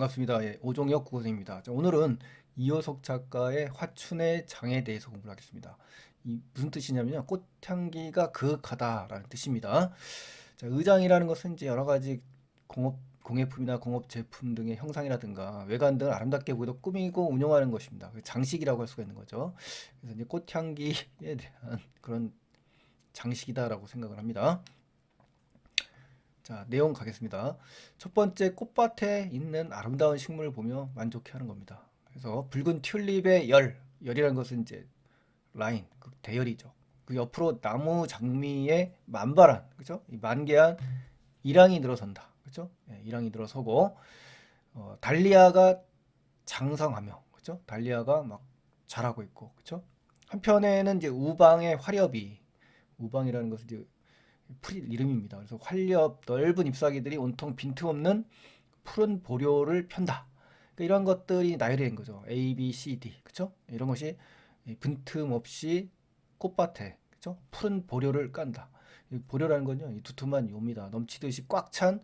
반갑습니다. 예, 오종혁 국어생입니다. 자, 오늘은 이효석 작가의 화춘의 장에 대해서 공부를 하겠습니다. 이 무슨 뜻이냐면요. 꽃향기가 그윽하다라는 뜻입니다. 자, 의장이라는 것은 이제 여러 가지 공업 공예품이나 공업 제품 등의 형상이라든가 외관 등을 아름답게 보이도 꾸미고 운영하는 것입니다. 그 장식이라고 할 수가 있는 거죠. 그래서 이제 꽃향기에 대한 그런 장식이다라고 생각을 합니다. 자, 내용 가겠습니다. 첫 번째 꽃밭에 있는 아름다운 식물을 보며 만족해 하는 겁니다. 그래서 붉은 튤립의 열, 열이라는 것은 이제 라인, 그 대열이죠. 그 옆으로 나무 장미의 만발한, 그죠? 이 만개한 일랑이 늘어선다, 그죠? 예, 일랑이 늘어서고 어, 달리아가 장성하며, 그죠? 달리아가 막 자라고 있고, 그죠? 한편에는 이제 우방의 화렵이, 우방이라는 것은 이제 풀 이름입니다. 그래서 활렵 넓은 잎사귀들이 온통 빈틈없는 푸른 보료를 편다. 그러니까 이런 것들이 나열된 거죠. A, B, C, D. 그렇죠? 이런 것이 빈틈없이 꽃밭에 그렇죠? 푸른 보료를 깐다. 이 보료라는 건요. 이 두툼한 요입니다. 넘치듯이 꽉 찬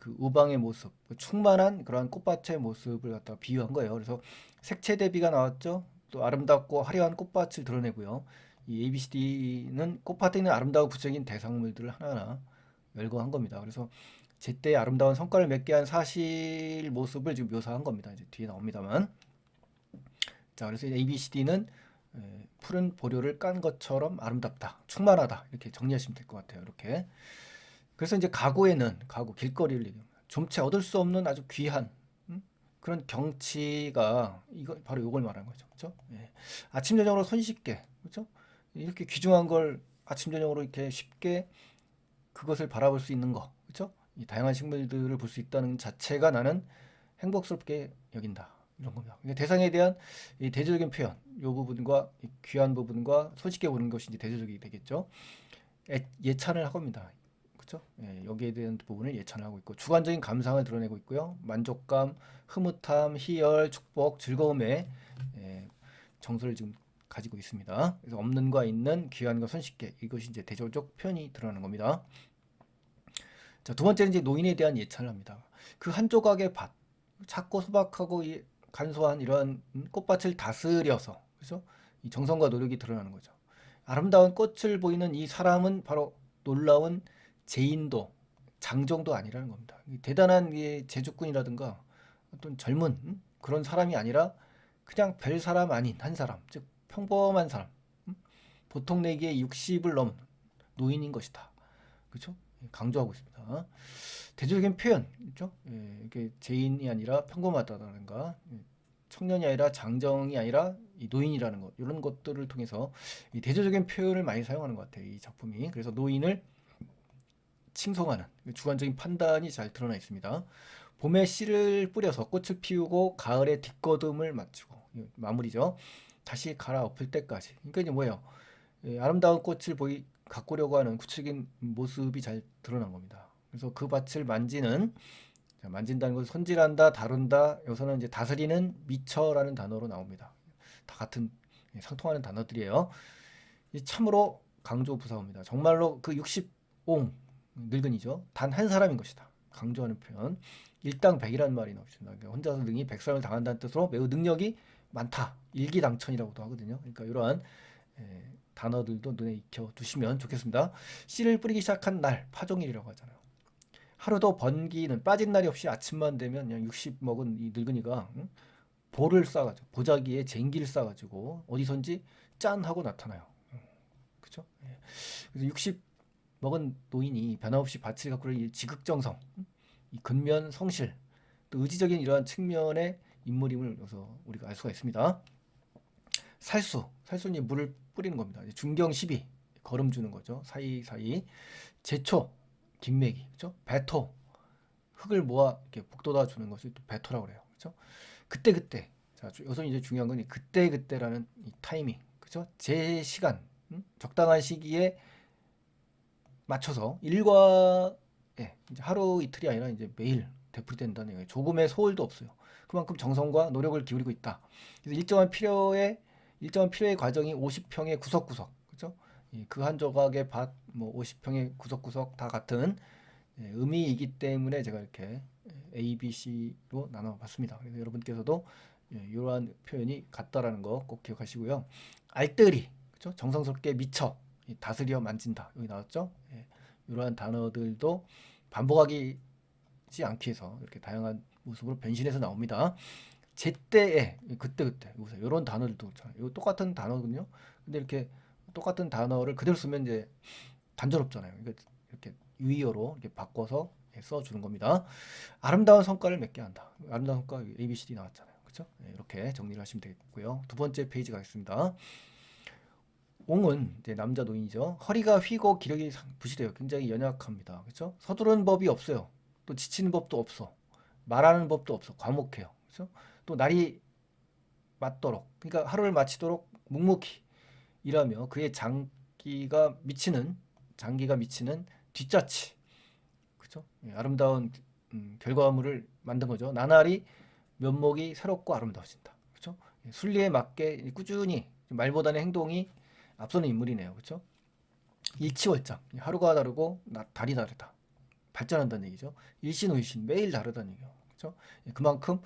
그 우방의 모습, 그 충만한 그러한 꽃밭의 모습을 갖다 비유한 거예요. 그래서 색채 대비가 나왔죠. 또 아름답고 화려한 꽃밭을 드러내고요. 이 ABCD는 꽃밭에 있는 아름다운 구체적인 대상물들을 하나하나 열거한 겁니다. 그래서 제때 아름다운 성과를 맺게 한 사실 모습을 지금 묘사한 겁니다. 이제 뒤에 나옵니다만. 자, 그래서 ABCD는 푸른 보료를 깐 것처럼 아름답다, 충만하다 이렇게 정리하시면 될 것 같아요. 이렇게. 그래서 이제 가구에는 가구 길거리를 얘기합니다. 좀채 얻을 수 없는 아주 귀한 음? 그런 경치가 이거 바로 이걸 말하는 거죠. 그렇죠? 예. 아침 저녁으로 손쉽게 그렇죠? 이렇게 귀중한 걸 아침 저녁으로 이렇게 쉽게 그것을 바라볼 수 있는 거 그렇죠? 이 다양한 식물들을 볼 수 있다는 자체가 나는 행복스럽게 여긴다 이런 겁니다. 그러니까 대상에 대한 이 대조적인 표현 이 부분과 이 귀한 부분과 손쉽게 보는 것이 이제 대조적이 되겠죠. 예, 예찬을 하고 입니다. 그렇죠? 예, 여기에 대한 부분을 예찬을 하고 있고 주관적인 감상을 드러내고 있고요. 만족감, 흐뭇함, 희열, 축복, 즐거움의 예, 정서를 지금 가지고 있습니다. 그래서 없는과 있는, 귀한과 손쉽게 이것이 이제 대조적 표현이 드러나는 겁니다. 자, 두 번째는 이제 노인에 대한 예찬을 합니다. 그 한 조각의 밭, 작고 소박하고 이 간소한 이러한 꽃밭을 다스려서 그래서 이 정성과 노력이 드러나는 거죠. 아름다운 꽃을 보이는 이 사람은 바로 놀라운 제인도 장정도 아니라는 겁니다. 대단한 제주꾼이라든가 어떤 젊은 그런 사람이 아니라 그냥 별 사람 아닌 한 사람, 즉 평범한 사람, 보통 내기에 60을 넘은 노인인 것이다. 그렇죠? 강조하고 있습니다. 대조적인 표현, 그렇죠? 예, 이게 제인이 아니라 평범하다라든가 청년이 아니라 장정이 아니라 이 노인이라는 것 이런 것들을 통해서 이 대조적인 표현을 많이 사용하는 것 같아요. 이 작품이 그래서 노인을 칭송하는 주관적인 판단이 잘 드러나 있습니다. 봄에 씨를 뿌려서 꽃을 피우고 가을에 뒷거둠을 마치고 마무리죠. 다시 갈아엎을 때까지. 그러니까 뭐예요? 예, 아름다운 꽃을 보이 가꾸려고 하는 구체적인 모습이 잘 드러난 겁니다. 그래서 그 밭을 만지는 자, 만진다는 것을 손질한다, 다룬다. 여기서는 이제 다스리는 미처라는 단어로 나옵니다. 다 같은 예, 상통하는 단어들이에요. 참으로 강조 부사입니다. 정말로 그 60옹 늙은이죠. 단 한 사람인 것이다. 강조하는 표현. 일당백이라는 말이 나옵니다. 그러니까 혼자서 능히 백살을 당한다는 뜻으로 매우 능력이 많다. 일기당천이라고도 하거든요. 그러니까 이러한 에, 단어들도 눈에 익혀 두시면 좋겠습니다. 씨를 뿌리기 시작한 날, 파종일이라고 하잖아요. 하루도 번기는 빠진 날이 없이 아침만 되면 그냥 60 먹은 이 늙은이가 응? 볼을 싸가지고 보자기에 쟁기를 싸가지고 어디선지 짠 하고 나타나요. 그죠? 예. 그래서 60 먹은 노인이 변함없이 밭을 가꾸는 이 지극정성, 이 근면 성실, 또 의지적인 이러한 측면의 인물임을 여기서 우리가 알 수가 있습니다. 살수, 살수는 물을 뿌리는 겁니다. 중경 12, 걸음 주는 거죠. 사이사이. 제초, 김매기, 그죠? 배토, 흙을 모아 이렇게 북돋아 주는 것이 또 배토라고 그래요. 그죠? 그때 그때. 자, 여기서 이제 중요한 건 그때 그때라는 이 타이밍, 그죠? 제 시간, 음? 적당한 시기에 맞춰서 일과에 이제 하루 이틀이 아니라 이제 매일 되풀이된다는 얘기예요. 조금의 소홀도 없어요. 그만큼 정성과 노력을 기울이고 있다. 그래서 일정한 필요의 일정한 필요의 과정이 50평의 구석구석, 그죠? 그 한 조각의 밭, 뭐 50평의 구석구석 다 같은 예, 의미이기 때문에 제가 이렇게 예, A, B, C로 나눠봤습니다. 그래서 여러분께서도 예, 이러한 표현이 같다라는 거 꼭 기억하시고요. 알뜰히 그렇죠? 정성스럽게 미쳐 이 다스려 만진다 여기 나왔죠? 예, 이러한 단어들도 반복하 지 않기 위해서 이렇게 다양한 모습으로 변신해서 나옵니다. 제때에 그때 그때 보세요. 이런 단어들도 이거 똑같은 단어거든요. 근데 이렇게 똑같은 단어를 그대로 쓰면 이제 단조롭잖아요. 이거 이렇게 유의어로 이렇게 바꿔서 써주는 겁니다. 아름다운 성과를 맺게 한다. 아름다운 성과 A, B, C, D 나왔잖아요. 그렇죠? 네, 이렇게 정리를 하시면 되겠고요. 두 번째 페이지 가겠습니다. 옹은 이제 남자 노인이죠. 허리가 휘고 기력이 상- 부실해요. 굉장히 연약합니다. 그렇죠? 서두르는 법이 없어요. 또 지치는 법도 없어. 말하는 법도 없어. 과묵해요. 그렇죠? 또 날이 맞도록 그러니까 하루를 마치도록 묵묵히 일하며 그의 장기가 미치는 장기가 미치는 뒷자치 그죠? 예, 아름다운 음, 결과물을 만든 거죠. 나날이 면목이 새롭고 아름다워진다. 그죠? 예, 순리에 맞게 꾸준히 말보다는 행동이 앞서는 인물이네요. 그죠? 일치월장 하루가 다르고 나, 달이 다르다. 발전한다는 얘기죠. 일신 오일신 매일 다르다는 얘기죠. 그죠? 예, 그만큼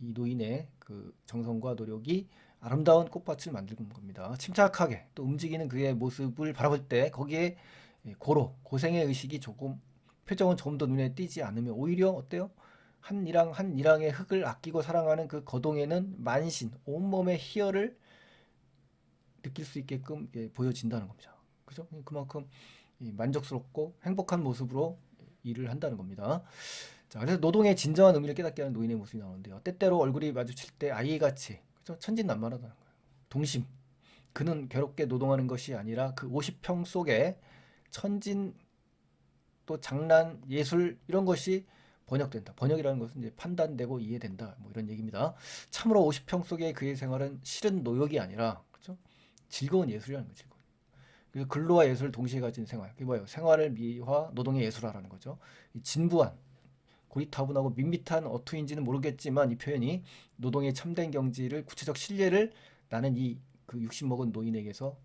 이 노인의 그 정성과 노력이 아름다운 꽃밭을 만드는 겁니다. 침착하게 또 움직이는 그의 모습을 바라볼 때 거기에 예, 고로 고생의 의식이 조금 표정은 조금 더 눈에 띄지 않으면 오히려 어때요? 한 이랑 한 이랑의 흙을 아끼고 사랑하는 그 거동에는 만신 온몸의 희열을 느낄 수 있게끔 예, 보여진다는 겁니다. 그죠? 그만큼 이 만족스럽고 행복한 모습으로 일을 한다는 겁니다. 자, 그래서 노동의 진정한 의미를 깨닫게 하는 노인의 모습이 나오는데요. 때때로 얼굴이 마주칠 때 아이같이 그죠? 천진난만하다는 거예요. 동심. 그는 괴롭게 노동하는 것이 아니라 그 50평 속에 천진 또 장난, 예술 이런 것이 번역된다. 번역이라는 것은 이제 판단되고 이해된다. 뭐 이런 얘기입니다. 참으로 50평 속의 그의 생활은 실은 노역이 아니라 그죠? 즐거운 예술이라는 거죠. 그래서 근로와 예술을 동시에 가진 생활. 그게 뭐예요? 생활을 미화, 노동의 예술화라는 거죠. 이 진부한 고리타분하고 밋밋한 어투인지는 모르겠지만 이 표현이 노동의 참된 경지를 구체적 신뢰를 나는 이 그 육신 먹은 노인에게서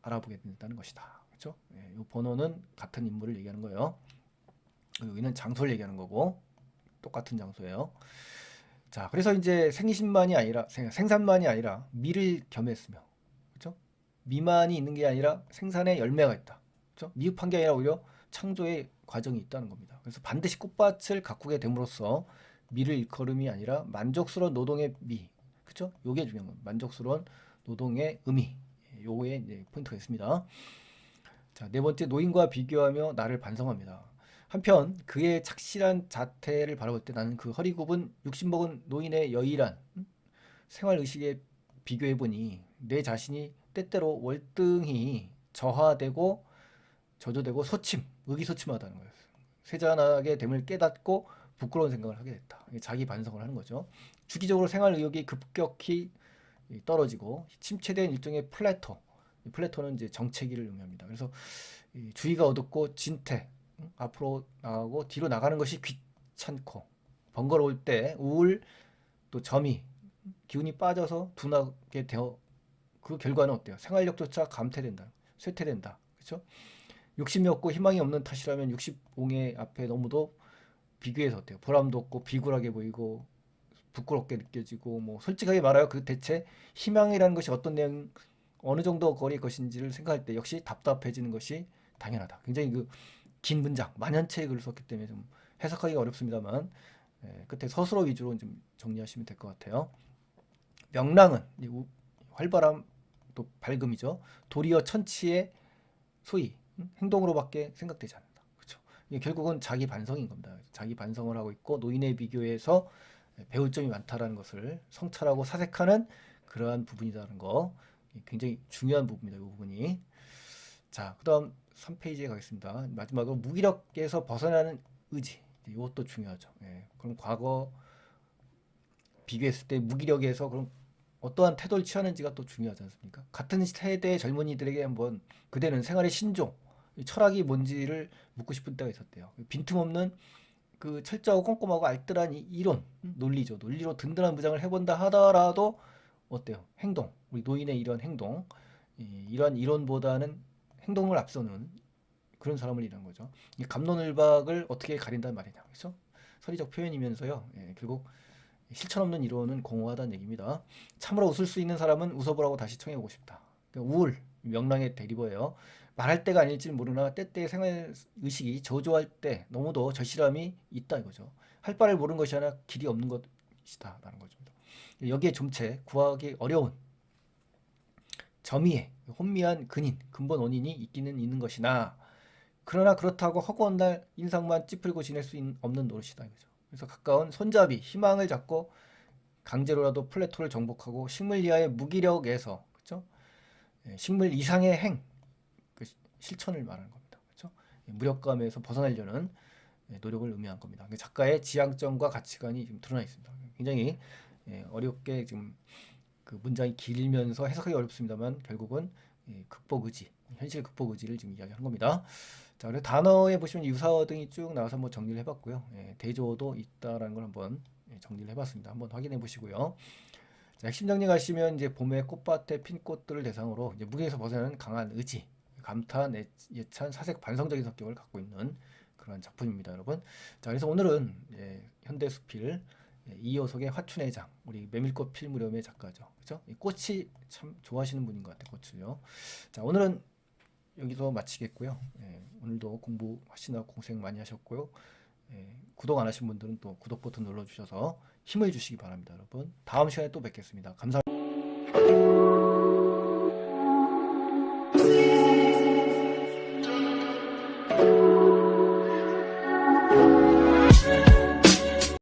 알아보게 된다는 것이다. 그렇죠? 예, 이 번호는 같은 인물을 얘기하는 거예요. 여기는 장소를 얘기하는 거고 똑같은 장소예요. 자, 그래서 이제 생신만이 아니라 생, 생산만이 아니라 미를 겸했으며? 미만이 있는 게 아니라 생산의 열매가 있다. 그렇죠? 미흡한 게 아니라 오히려 창조의 과정이 있다는 겁니다. 그래서 반드시 꽃밭을 가꾸게 됨으로써 미를 일컬음이 아니라 만족스러운 노동의 미, 그렇죠? 요게 중요한 겁니다. 만족스러운 노동의 의미, 예, 요거에 이제 포인트가 있습니다. 자, 네 번째 노인과 비교하며 나를 반성합니다. 한편 그의 착실한 자태를 바라볼 때 나는 그 허리 굽은 육신 먹은 노인의 여일한 음? 생활 의식에 비교해 보니 내 자신이 때때로 월등히 저하되고 저조되고 소침, 의기소침하다는 거예요. 세잔하게 됨을 깨닫고 부끄러운 생각을 하게 됐다. 자기 반성을 하는 거죠. 주기적으로 생활 의욕이 급격히 떨어지고 침체된 일종의 플래토. 이 플래토는 이제 정체기를 의미합니다. 그래서 이 주의가 어둡고 진퇴, 음, 앞으로 나가고 뒤로 나가는 것이 귀찮고 번거로울 때 우울 또 점이 기운이 빠져서 둔하게 되어 그 결과는 어때요? 생활력조차 감퇴된다, 쇠퇴된다, 그렇죠? 욕심이 없고 희망이 없는 탓이라면 60옹의 앞에 너무도 비교해서 어때요? 보람도 없고 비굴하게 보이고 부끄럽게 느껴지고 뭐 솔직하게 말하여 그 대체 희망이라는 것이 어떤 내용 어느 정도 거리의 것인지를 생각할 때 역시 답답해지는 것이 당연하다. 굉장히 그 긴 문장 만연체의 글을 썼기 때문에 좀 해석하기가 어렵습니다만 예, 끝에 서술어 위주로 좀 정리하시면 될 것 같아요. 명랑은 이 우- 활발함 또 밝음이죠. 도리어 천치의 소위 음, 행동으로밖에 생각되지 않는다. 그렇죠. 결국은 자기 반성인 겁니다. 자기 반성을 하고 있고 노인에 비교해서 배울 점이 많다라는 것을 성찰하고 사색하는 그러한 부분이라는 거 굉장히 중요한 부분입니다. 이 부분이. 자, 그다음 3페이지에 가겠습니다. 마지막으로 무기력에서 벗어나는 의지. 이것도 중요하죠. 예. 그럼 과거 비교했을 때 무기력에서 그럼 어떠한 태도를 취하는지가 또 중요하지 않습니까? 같은 세대의 젊은이들에게 한번 그대는 생활의 신종, 이 철학이 뭔지를 묻고 싶은 때가 있었대요. 빈틈없는 그 철저하고 꼼꼼하고 알뜰한 이 이론, 음, 논리죠. 논리로 든든한 무장을 해본다 하더라도 어때요? 행동, 우리 노인의 이런 행동, 이, 이런 이론보다는 행동을 앞서는 그런 사람을 이란 거죠. 이 감론을박을 어떻게 가린다는 말이냐, 그렇죠? 서리적 표현이면서요. 예, 결국 실천 없는 이론은 공허하다는 얘기입니다. 참으로 웃을 수 있는 사람은 웃어보라고 다시 청해보고 싶다. 그러니까 우울, 명랑의 대리버예요. 말할 때가 아닐지 모르나 때때의 생활 의식이 저조할 때 너무도 절실함이 있다 이거죠. 할 바를 모르는 것이 아니라 길이 없는 것이다라는 거죠. 여기에 좀채 구하기 어려운 점의의 혼미한 근인, 근본 원인이 있기는 있는 것이나 그러나 그렇다고 허구한 날 인상만 찌푸리고 지낼 수 없는 노릇이다 이거죠. 그래서 가까운 손잡이, 희망을 잡고 강제로라도 플레토를 정복하고 식물 이하의 무기력에서 그렇죠? 예, 식물 이상의 행, 그 시- 실천을 말하는 겁니다. 그렇죠? 예, 무력감에서 벗어나려는 예, 노력을 의미한 겁니다. 그러니까 작가의 지향점과 가치관이 지금 드러나 있습니다. 굉장히 예, 어렵게 지금 그 문장이 길면서 해석하기 어렵습니다만 결국은 예, 극복 의지, 현실 극복 의지를 지금 이야기한 겁니다. 자, 그리고 단어에 보시면 유사어 등이 쭉 나와서 한번 정리를 해봤고요. 예, 대조도 있다라는 걸 한번 예, 정리를 해봤습니다. 한번 확인해 보시고요. 자, 핵심 정리 가시면 이제 봄의 꽃밭의 핀 꽃들을 대상으로 이제 무게에서 벗어나는 강한 의지, 감탄, 애- 예찬, 사색, 반성적인 성격을 갖고 있는 그런 작품입니다, 여러분. 자, 그래서 오늘은 예, 현대 수필 예, 이효석의 화춘의 장, 우리 메밀꽃 필 무렵의 작가죠, 그렇죠? 이 꽃이 참 좋아하시는 분인 것 같아요, 꽃을요. 자, 오늘은 여기서 마치겠고요. 예, 오늘도 공부하시나 고생 많이 하셨고요. 예, 구독 안 하신 분들은 또 구독 버튼 눌러주셔서 힘을 주시기 바랍니다, 여러분. 다음 시간에 또 뵙겠습니다. 감사합니다.